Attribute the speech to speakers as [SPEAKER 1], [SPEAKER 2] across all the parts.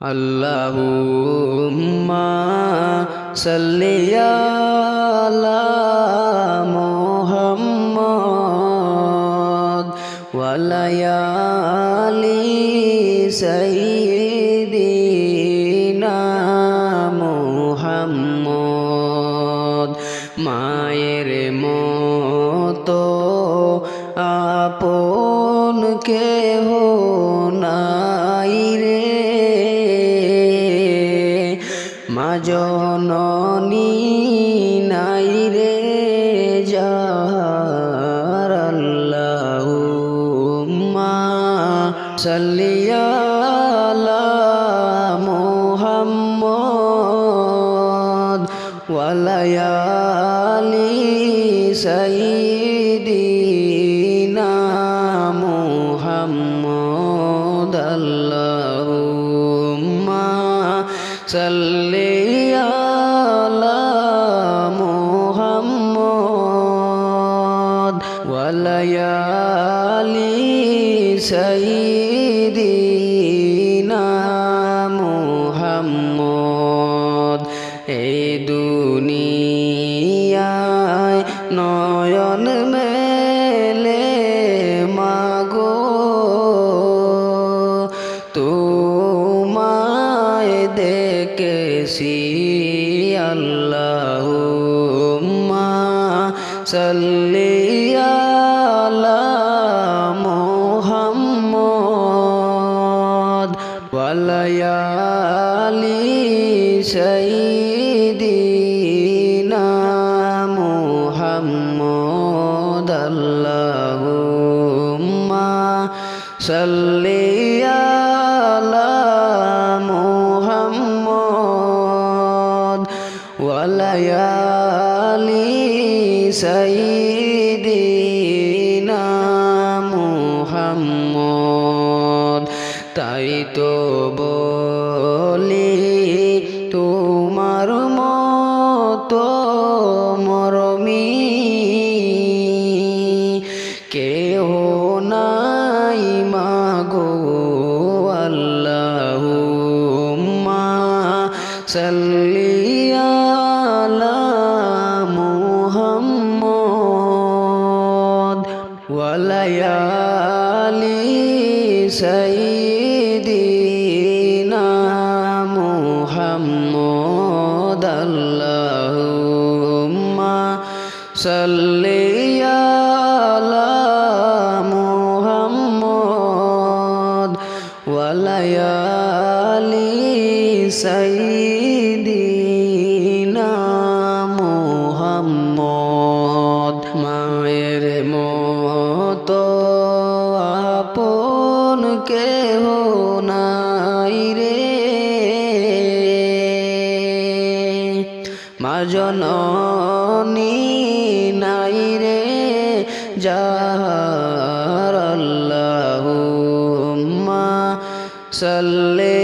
[SPEAKER 1] আল্লাহুম্মা সাল্লি আলা মুহাম্মদ আলি সাইয়্যিদিনা মা জননী নাই রে যার আল্লাহুম্মা সাল্লি আলা মুহাম্মদ ওয়ালায়ালি সাইয়্যিদিনা সাল্লি আলা মুহাম্মদ ওয়ালায়ালি সাইয়্যিদিনা মুহাম্মদ। এই দুনিয়ায় নয়ন দেখেছি আল্লাহুম্মা সাল্লি আলা মুহাম্মদ ওয়ালায়ালি সাইয়্যিদিনা মুহাম্মদ আল্লাহুম্মা সাল্লি সাইয়্যিদিনা মুহাম্মদ তাই তো বলি তোমার মতো মরমি। কেহ নাই মাগো আলা মুহাম্মদ ওয়ালায়ালি সাইয়্যিদিনা মুহাম্মদ আল্লাহুম্মা সাল্লি আলা মুহাম্মদ ওয়ালায়ালি সাইয়্যিদিনা কেহ নাই রে। মা জননী নাই রে যার আল্লাহুম্মা সাল্লি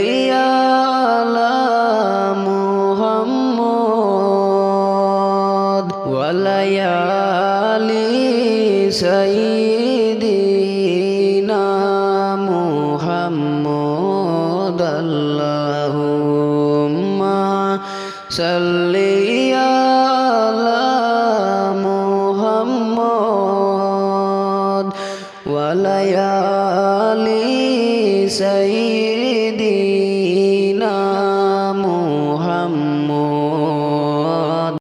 [SPEAKER 1] আলা মুহাম্মদ isso aí.